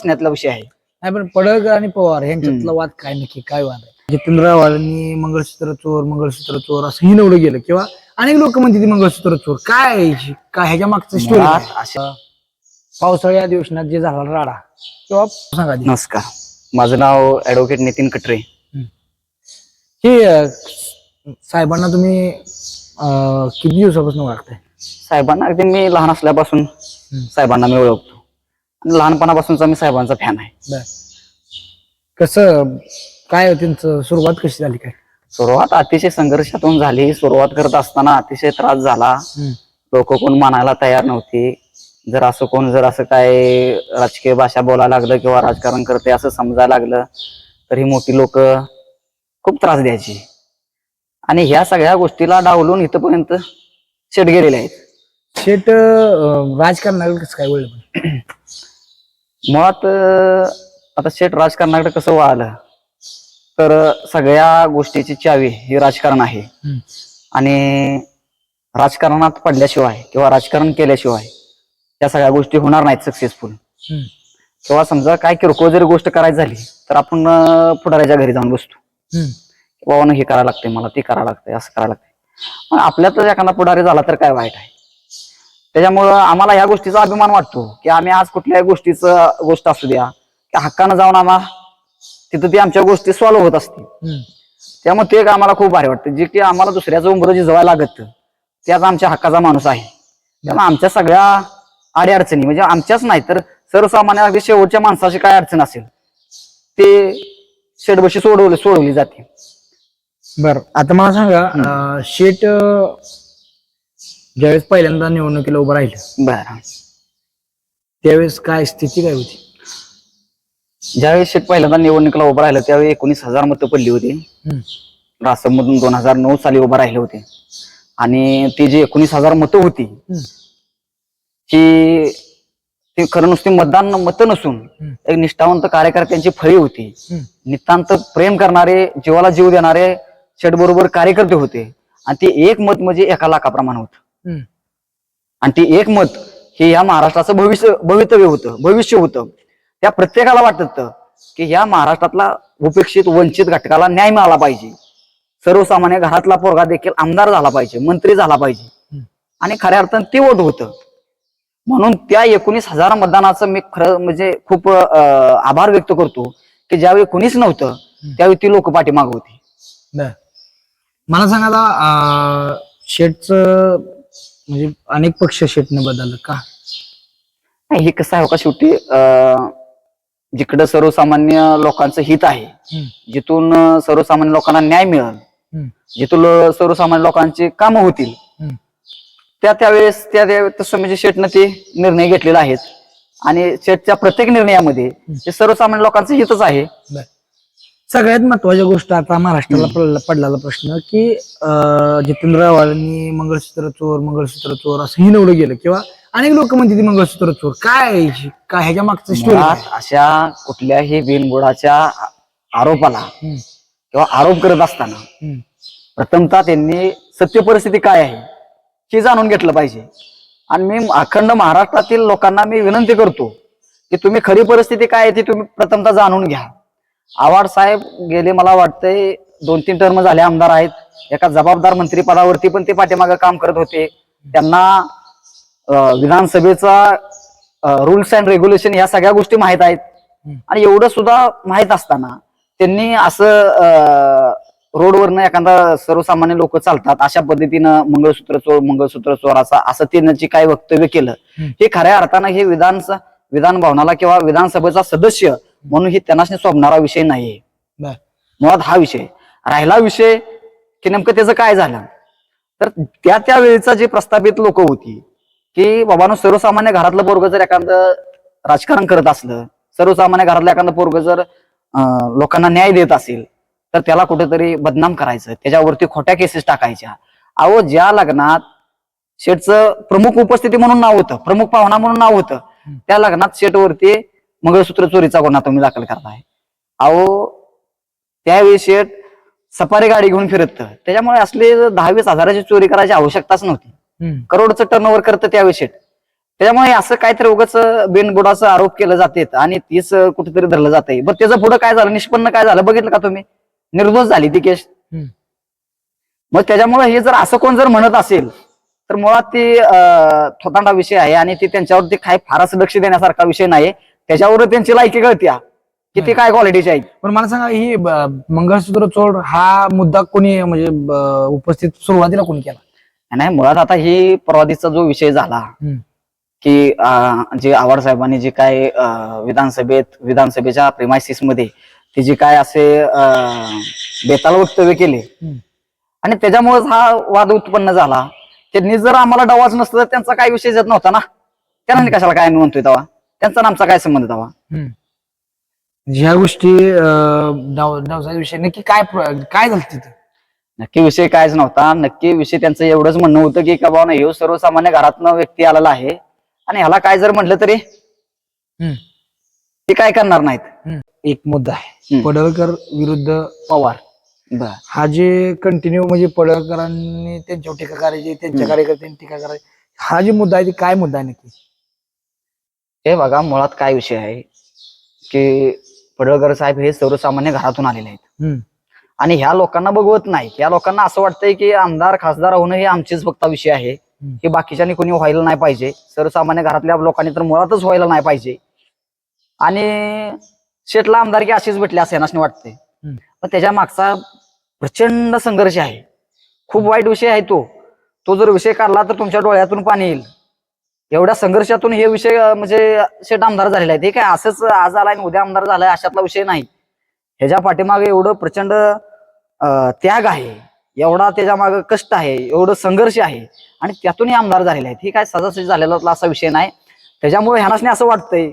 प्रश्नातला विषय आहे. नाही पण पडळकर आणि पवार यांच्यातला वाद काय नक्की? काय वाद आहे? जितेंद्र आव्हाडांनी मंगळसूत्र चोर मंगळसूत्र चोर असं हिनवलं गेलं किंवा अनेक लोक म्हणते ती मंगळसूत्र चोर. काय आहे? काय ह्याच्या मागचं स्टोरी अशा पावसाळी अधिवेशनात जे झाला राडा किंवा सांगा आधी. नमस्कार. माझं नाव ऍडव्होकेट नितीन कटरे अं, साहेबांना तुम्ही अं, किती दिवसापासून ओळखताय? साहेबांना अगदी मी लहान असल्यापासून साहेबांना मी ओळखतो. लहानपणापासूनचा मी साहेबांचा फॅन आहे. बर. कसं काय त्यांचं सुरुवात कशी झाली काय? सुरुवात अतिशय संघर्षातून झाली. सुरुवात करत असताना अतिशय त्रास झाला. लोक कोण मानायला तयार नव्हती. जर असं कोण जर असं काय राजकीय भाषा बोलायला लागलं किंवा राजकारण करते असं समजायला लागलं तर ही मोठी लोक खूप त्रास द्यायची. आणि ह्या सगळ्या गोष्टीला डावलून इथपर्यंत शेट गेलेले आहेत. शेट अं, राजकारणाला कसं काय वळलं? पण? मुळात आता शेट राजकारणाकडे कसं वळालं तर सगळ्या गोष्टीची चावी ही राजकारण आहे. आणि राजकारणात पडल्याशिवाय किंवा राजकारण केल्याशिवाय त्या सगळ्या गोष्टी होणार नाहीत सक्सेसफुल. किंवा समजा काय किरकोळ जरी गोष्ट करायची झाली तर आपण पुढाऱ्याच्या घरी जाऊन बसतो. बाबा हे करायला लागतंय मला ते करायला लागतंय असं करायला लागतंय आपल्यातच एखादा पुढारी झाला तर काय वाईट आहे त्याच्यामुळं आम्हाला ह्या गोष्टीचा अभिमान वाटतो की आम्ही आज कुठल्याही गोष्टीचं गोष्ट असू द्या की हक्कानं जाऊन आम्हाला तिथं ती आमच्या गोष्टी सॉल्व्ह होत असतील. हम्म. त्यामुळे ते एक आम्हाला खूप भारी वाटतं जे की आम्हाला दुसऱ्याचं उंबरं जिजवायला लागत त्याच आमच्या हक्काचा माणूस आहे. त्यामुळे आमच्या सगळ्या अडीअडचणी म्हणजे आमच्याच नाही तर सर्वसामान्य अगदी शेवटच्या माणसाची काय अडचण असेल ते शेडबशी सोडवली सोडवली जाते. बर. आता मला सांगा शेट ज्यावेळेस पहिल्यांदा निवडणुकीला उभं राहिलं बरं त्यावेळेस काय स्थिती काय होती ज्यावेळी शेट पहिल्यांदा निवडणुकीला उभं राहिलं त्यावेळी एकोणीस हजार मतं पडली होती हम्म. रासमधून दोन हजार नऊ साली उभं राहिले होते आणि ती जी एकोणीस हजार मतं होती हम्म. ती ती खरं नुसती मतदान मतं नसून हम्म. एक निष्ठावंत कार्यकर्त्यांची फळी होती हम्म. नितांत प्रेम करणारे जीवाला जीव देणारे शेट बरोबर कार्यकर्ते होते आणि ते एक मत म्हणजे एका लाखाप्रमाणे होतं. आणि ती एक मत हे या महाराष्ट्राचं भविष्य भवितव्य होतं भविष्य होतं. त्या प्रत्येकाला वाटत होतं की ह्या महाराष्ट्रातला उपेक्षित वंचित घटकाला न्याय मिळाला पाहिजे. सर्वसामान्य घरातला पोरगा देखील आमदार झाला पाहिजे मंत्री झाला पाहिजे. आणि खऱ्या अर्थानं ते वोट होतं. म्हणून त्या एकोणीस हजार मतदानाचं मी खरं म्हणजे खूप आभार व्यक्त करतो की ज्यावेळी कोणीच नव्हतं त्यावेळी ती लोक पाठीमाग होती. मला सांगा आता अं, शेटचं म्हणजे अनेक पक्ष शेटने बदललं का नाही, हे कसं आहे हो का शेवटी अं, जिकडं सर्वसामान्य लोकांचं हित आहे हम्म. जिथून अं, सर्वसामान्य लोकांना न्याय मिळेल हम्म. जिथून सर्वसामान्य लोकांची कामं होतील हम्म. त्या त्यावेळेस त्या त्या- तसं म्हणजे शेटनं ते निर्णय घेतलेले आहेत आणि शेटच्या प्रत्येक निर्णयामध्ये ते सर्वसामान्य लोकांचं हितच आहे बर सगळ्यात महत्वाची गोष्ट आता महाराष्ट्राला पडला- पडलेला प्रश्न की जितेंद्र आव्हाडांनी मंगळसूत्र चोर मंगळसूत्र चोर असं हिनवलं गेलं किंवा अनेक लोक म्हणते ती मंगळसूत्र चोर. काय? काय ह्याच्या मागचं स्टोरी मुळात अशा कुठल्याही बिनबुडाच्या आरोपाला किंवा आरोप करत असताना प्रथमतः त्यांनी सत्य परिस्थिती काय आहे हे जाणून घेतलं पाहिजे. आणि मी अखंड महाराष्ट्रातील लोकांना मी विनंती करतो की तुम्ही खरी परिस्थिती काय आहे ती तुम्ही प्रथमतः जाणून घ्या. आव्हाड साहेब गेले मला वाटतंय दोन तीन टर्म झाले आमदार आहेत. एका जबाबदार मंत्री पदावरती पण ते पाठीमागे काम करत होते. त्यांना विधानसभेचा रुल्स अँड रेग्युलेशन या सगळ्या गोष्टी माहीत आहेत. आणि एवढं सुद्धा माहीत असताना त्यांनी असं रोडवरनं एखादा सर्वसामान्य लोक चालतात अशा पद्धतीनं मंगळसूत्र चोर मंगळसूत्र चोर असा असं त्यांची काय वक्तव्य केलं. हे खऱ्या अर्थानं हे विधान विधान भवनाला किंवा विधानसभेचा सदस्य म्हणून हे त्यांना शोभणारा विषय नाहीये. मुळात हा विषय. राहिला विषय की नेमकं त्याचं काय झालं? तर त्या त्या वेळेचा जे प्रस्थापित लोक होती की बाबांनो सर्वसामान्य घरातलं पोरग जर एखादं राजकारण करत असलं सर्वसामान्य घरातलं एखादं पोरग जर लोकांना न्याय देत असेल तर त्याला कुठेतरी बदनाम करायचं त्याच्यावरती खोट्या केसेस टाकायच्या. अहो ज्या लग्नात शेठचं प्रमुख उपस्थिती म्हणून नाव होतं प्रमुख पाहुणा म्हणून नाव होतं त्या लग्नात शेठवरती मंगळसूत्र चोरीचा गुन्हा तुम्ही दाखल करताय. अहो त्यावेळी शेठ सफारी गाडी घेऊन फिरत. त्याच्यामुळे असले दहा वीस हजाराची चोरी करायची आवश्यकताच नव्हती. करोडचं टर्नओव्हर करतं त्यावेळी शेठ. त्याच्यामुळे असं काहीतरी उगाच बिनबुडाचा आरोप केला जाते. आणि तीच कुठेतरी धरलं जाते बरं त्याचं पुढे काय झालं? निष्पन्न काय झालं? बघितलं का तुम्ही? निर्दोष झाली ती केस. मग त्याच्यामुळे हे जर असं कोण जर म्हणत असेल तर मुळात ती थोतांडा विषय आहे आणि ती त्यांच्यावरती काय फारच लक्ष देण्यासारखा विषय नाही त्याच्यावर त्यांची लायकी कळत्या. की ती काय क्वालिटीची आहे पण मला सांगा ही ब- मंगळसूत्र चोर हा मुद्दा कोणी म्हणजे ब- उपस्थित सुरुवातीला कोणी केला? नाही मुळात आता ही परवादीचा जो विषय झाला हम्म. की अं, जे आव्हाड साहेबांनी जे काय अं, विधानसभेत विधानसभेच्या प्रेमायसिसमध्ये ते जे काय असे अं, बेताल वक्तव्य केले. हम्म. आणि त्याच्यामुळेच हा वाद उत्पन्न झाला. त्यांनी जर आम्हाला डावाच नसतं तर त्यांचा काय विषय येत नव्हता ना. त्यांना कशाला काय आम्ही म्हणतोय तेव्हा? त्यांचा आमचा काय संबंध हम्म. ह्या गोष्टी डावचा विषय नक्की काय प्र- काय झालं तिथं? नक्की विषय कायच नव्हता. नक्की विषय त्यांचं एवढंच म्हणणं होतं की का बाबा हे सर्वसामान्य घरातनं व्यक्ती आलेला आहे. आणि ह्याला काय जर म्हटलं तरी हम्म. ते काय करणार नाहीत. एक मुद्दा आहे. हम्म. पडळकर विरुद्ध पवार. बर. हा जे कंटिन्यू म्हणजे पडळकरांनी त्यांच्यावर टीका करायची त्यांच्या कार्यकर्त्यांनी टीका करायची हा जे मुद्दा आहे ते काय मुद्दा आहे नक्की? हे बघा मुळात काय विषय आहे? की पडळकर साहेब हे सर्वसामान्य घरातून आलेले आहेत. आणि ह्या लोकांना बघवत नाही. या लोकांना असं वाटतंय की आमदार खासदार होणं हे आमचीच फक्त विषय आहे. हे बाकीच्यांनी कोणी व्हायला नाही पाहिजे. सर्वसामान्य घरातल्या लोकांनी तर मुळातच व्हायला नाही पाहिजे. आणि शेटला आमदारकी अशीच भेटली असं यांना वाटते. पण त्याच्या मागचा प्रचंड संघर्ष आहे. खूप वाईट विषय आहे तो. तो जर विषय काढला तर तुमच्या डोळ्यातून पाणी येईल. एवढ्या संघर्षातून हे विषय म्हणजे शेट आमदार झालेला आहे ते काय असंच आज आलाय आणि उद्या आमदार झालाय अशातला विषय नाही. ह्याच्या पाठीमागे एवढं प्रचंड त्याग आहे एवढा त्याच्यामागे कष्ट आहे एवढं संघर्ष आहे आणि त्यातूनही आमदार झालेले आहेत. हे काय सहजासहजी झालेला असा विषय नाही. त्याच्यामुळे ह्यानाच असं वाटतंय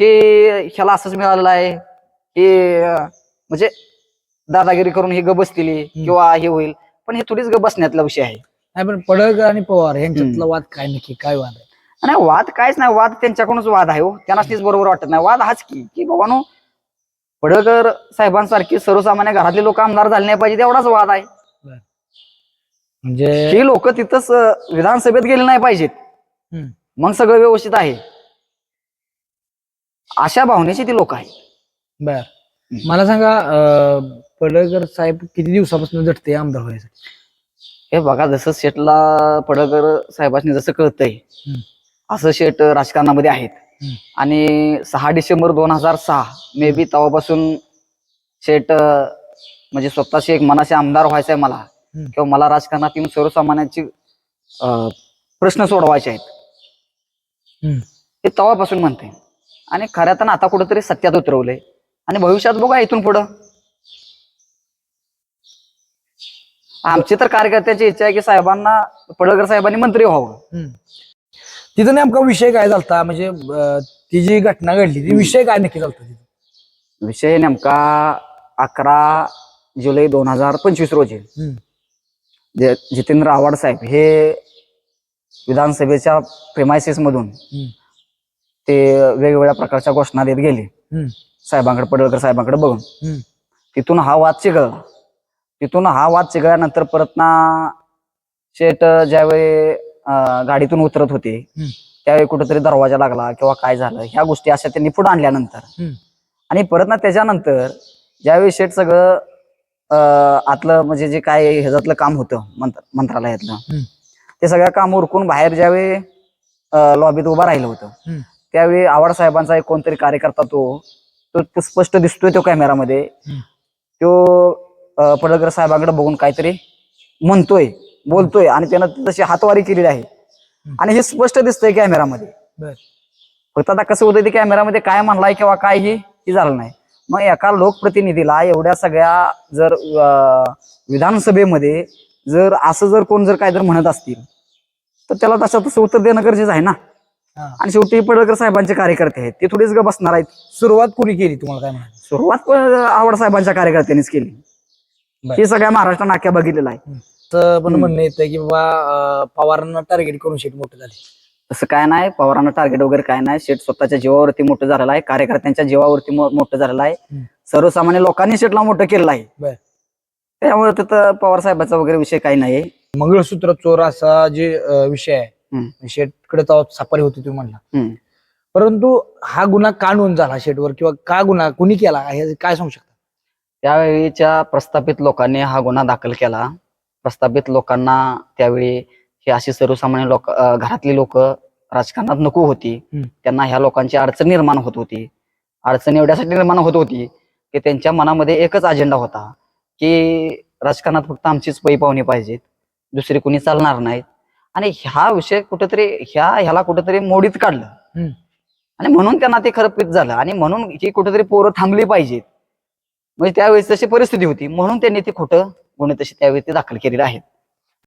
की ह्याला असंच मिळालेलं आहे की म्हणजे दादागिरी करून हे ग बसतील किंवा हे होईल. पण हे थोडीच ग बसण्यातला विषय आहे. नाही पण पडळकर आणि पवार यांच्यातला वाद काय नक्की? काय वाद आहे? नाही वाद काहीच नाही. वाद त्यांच्याकडूनच वाद आहे हो. त्यांना तेच बरोबर वाटत नाही. वाद हाच की की बाबानो पडळकर साहेबांसारखी सर्वसामान्य घरातले लोक आमदार झाले नाही पाहिजे एवढाच वाद आहे. म्हणजे ही लोक तिथंच विधानसभेत गेले नाही पाहिजेत. मग सगळं व्यवस्थित आहे. अशा भावनेची ती लोक आहेत. बर. मला सांगा पडळकर साहेब किती दिवसापासून झटते आमदार व्हायसाठी? हे बघा जसं शेटला पडळकर साहेबांनी जसं कळतंय. असं शेट राजकारणामध्ये आहेत. आणि सहा डिसेंबर दोन हजार सहा मे बी तेव्हापासून शेट म्हणजे स्वतःशी एक मनाशी आमदार व्हायचंय मला. किंवा मला राजकारणात येऊन सर्वसामान्यांची प्रश्न सोडवायचे आहेत. हे तेव्हापासून म्हणते आणि खऱ्यातनं आता कुठेतरी सत्यात उतरवलंय आणि भविष्यात बघा इथून पुढं आमची तर कार्यकर्त्याची इच्छा आहे की साहेबांना पडळकर साहेबांनी मंत्री व्हावं. तिथं नेमका विषय काय झालता म्हणजे अं, ती जी घटना घडली ती विषय काय नक्की झालता तिथं विषय नेमका अकरा जुलै दोन हजार पंचवीस रोजी हम्म. जे जितेंद्र आव्हाड साहेब हे विधानसभेच्या प्रेमायसिस मधून हम्म. ते वेगवेगळ्या प्रकारच्या घोषणा देत गेले हम्म. साहेबांकडे पडळकर साहेबांकडे बघून हम्म. तिथून हा वाद चिघळला तिथून हा वाद चिघळल्यानंतर परत ना शेट ज्यावेळी अं, गाडीतून उतरत होते हम्म. त्यावेळी कुठेतरी दरवाजा लागला किंवा काय झालं ह्या गोष्टी अशा त्यांनी पुढे आणल्यानंतर हम्म. आणि परत ना त्याच्यानंतर ज्यावेळी शेट सगळं अं, आतलं म्हणजे जे काय ह्याच्यातलं काम होतं मंत्र मंत्रालयातलं हम्म. ते सगळं काम उरकून बाहेर ज्यावेळी लॉबीत उभा राहिलं होतं हम्म. त्यावेळी आवाड साहेबांचा एक कोणतरी कार्यकर्ता तो तो स्पष्ट दिसतोय तो कॅमेरामध्ये हम्म. तो पडळकर साहेबांकडे बघून काहीतरी म्हणतोय बोलतोय आणि त्यानं तशी हातवारी केलेली आहे. आणि हे स्पष्ट दिसतंय कॅमेरामध्ये. फक्त आता कसं होतं ते कॅमेरामध्ये काय म्हणलाय किंवा काय हे झालं नाही. मग एका लोकप्रतिनिधीला एवढ्या सगळ्या जर विधानसभेमध्ये जर असं जर कोण जर काय जर म्हणत असतील तर त्याला तसं तसं उत्तर देणं गरजेचं आहे ना. आणि शेवटी पडळकर साहेबांचे कार्यकर्ते आहेत. ते थोडीच ग बसणार आहेत. सुरुवात कोणी केली तुम्हाला काय सुरुवात आवड साहेबांच्या कार्यकर्त्यांनीच केली. हे सगळ्या महाराष्ट्र नाक्या बघितलेला आहे. तर पण म्हणणं येतं की बाबा पवारांना टार्गेट करून शेट मोठं झाले तसं काय नाही पवारांना टार्गेट वगैरे काय नाही. शेट स्वतःच्या जीवावरती मोठं झालेलं आहे कार्यकर्त्यांच्या जीवावरती मो- मोठं झालेलं आहे. हम्म. सर्वसामान्य लोकांनी शेटला मोठं केलेलं आहे. बर. त्यामुळे तिथं पवार साहेबांचा वगैरे विषय काही नाही. मंगळसूत्र चोर असा जे अं, विषय आहे. शेटकडे तेव्हा सापारी होती तुम्ही म्हणला. हम्म. परंतु हा गुन्हा का नोंद झाला शेटवर? किंवा का गुन्हा कुणी केला? हे काय सांगू शकता? त्यावेळीच्या प्रस्थापित लोकांनी हा गुन्हा दाखल केला. प्रस्थापित लोकांना त्यावेळी ही अशी सर्वसामान्य लोक घरातली लोक राजकारणात नको होती. त्यांना ह्या लोकांची अडचण निर्माण होत होती. अडचण एवढ्यासाठी निर्माण होत होती की त्यांच्या मनामध्ये एकच अजेंडा होता की राजकारणात फक्त आमचीच पै पाहुणी पाहिजेत. दुसरी कुणी चालणार नाहीत. आणि हा विषय कुठेतरी ह्या ह्याला कुठेतरी मोडीत काढलं. आणि म्हणून त्यांना ते खरं पीत झालं. आणि म्हणून ही कुठेतरी पोरं थांबली पाहिजेत. म्हणजे त्यावेळेस तशी परिस्थिती होती. म्हणून त्यांनी ते खोटं गुन्हे तशी त्यावेळी ते दाखल केलेले आहेत.